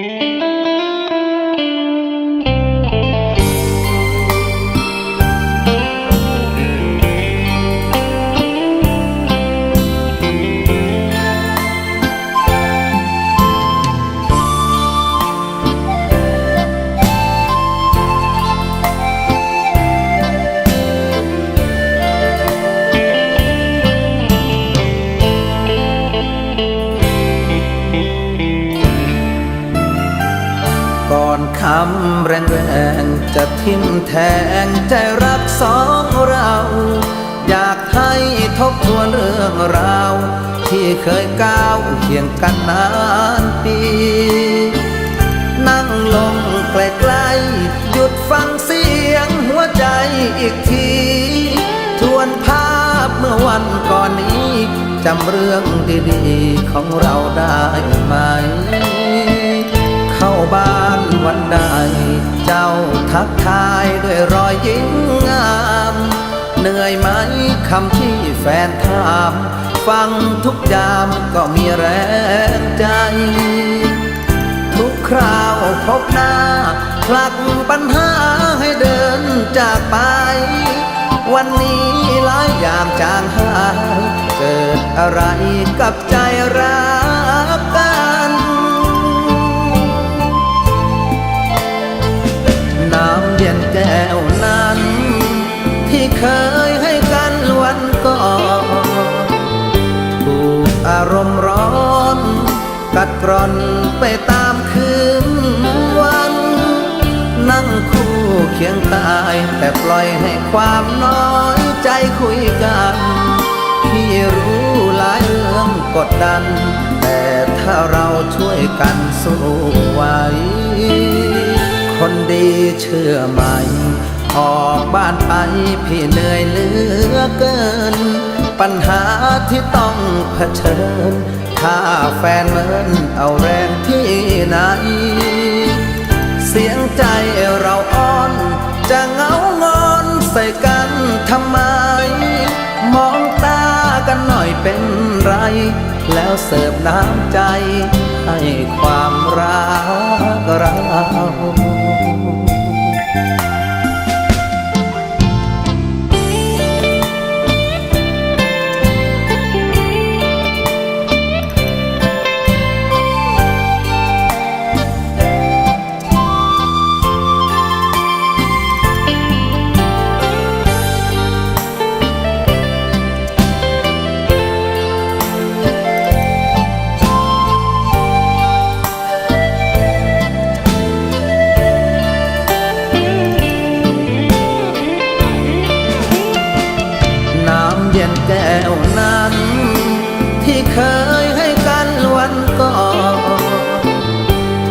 ก่ จะทิมแทงใจรักสองเรา อยากให้ทบทวนเรื่องราว ที่เคยก้าวเคียงกันนานปี นั่งลงใกล้ๆหยุดฟังเสียงหัวใจอีกที ทวนภาพเมื่อวันก่อนนี้จำเรื่องดีๆของเราได้ไหม เข้าบ้านวันใด เจ้าทักทายด้วยรอยยิ้มงาม เหนื่อยไหมคำที่แฟนถาม ฟังทุกยามก็มีแรงใจ ทุกคราวพบหน้าผลักปัญหาให้เดินจากไป วันนี้หลายอย่างจางหาย เกิดอะไรกับใจรัก แก้วนั้น ที่เคยให้กันวันก่อนถูกอารมณ์ร้อน กัดกร่อนไปตามคืนวัน นั่งคู่เคียงกายแต่ปล่อยให้ความน้อยใจคุยกันพี่รู้หลายเรื่องกดดัน แต่ถ้าเราช่วยกันสู้ไหว คนดีเชื่อไหม ออกบ้านไปพี่เหนื่อยเหลือเกิน ปัญหาที่ต้องเผชิญ ถ้าแฟนเมินเอาแรงที่ไหน เสียงใจเราอ่อน จะเงางอนใส่กันทำไม มองตากันหน่อยเป็นไร แล้วเสิร์ฟน้ำใจให้ความรักเรา นแก้วนั้น ที่เคยให้กันวันก่อน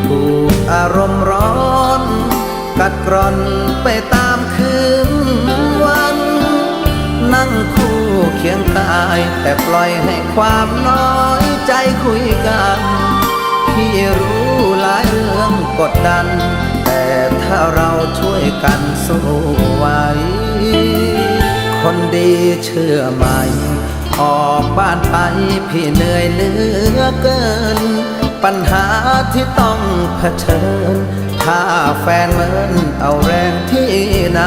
ถูกอารมณ์ร้อน กัดกร่อนไปตามคืนวัน นั่งคู่เคียงกาย แต่ปล่อยให้ความน้อยใจคุยกันพี่รู้หลายเรื่องกดดัน แต่ถ้าเราช่วยกันสู้ ดีเชื่อไหม ออกบ้านไปพี่เหนื่อยเหลือเกิน ปัญหาที่ต้องเผชิญ ถ้าแฟนเหมินเอาแรงที่ไหน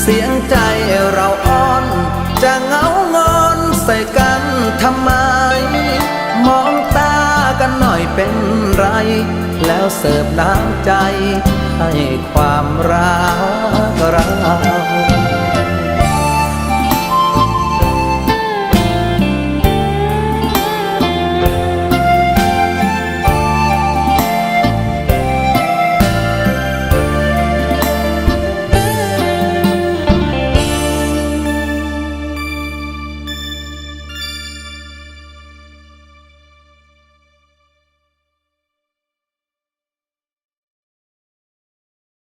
เสียงใจเราอ่อน จะเงางอนใส่กันทำไม มองตากันหน่อยเป็นไร แล้วเสิร์ฟน้ำใจให้ความรักเรา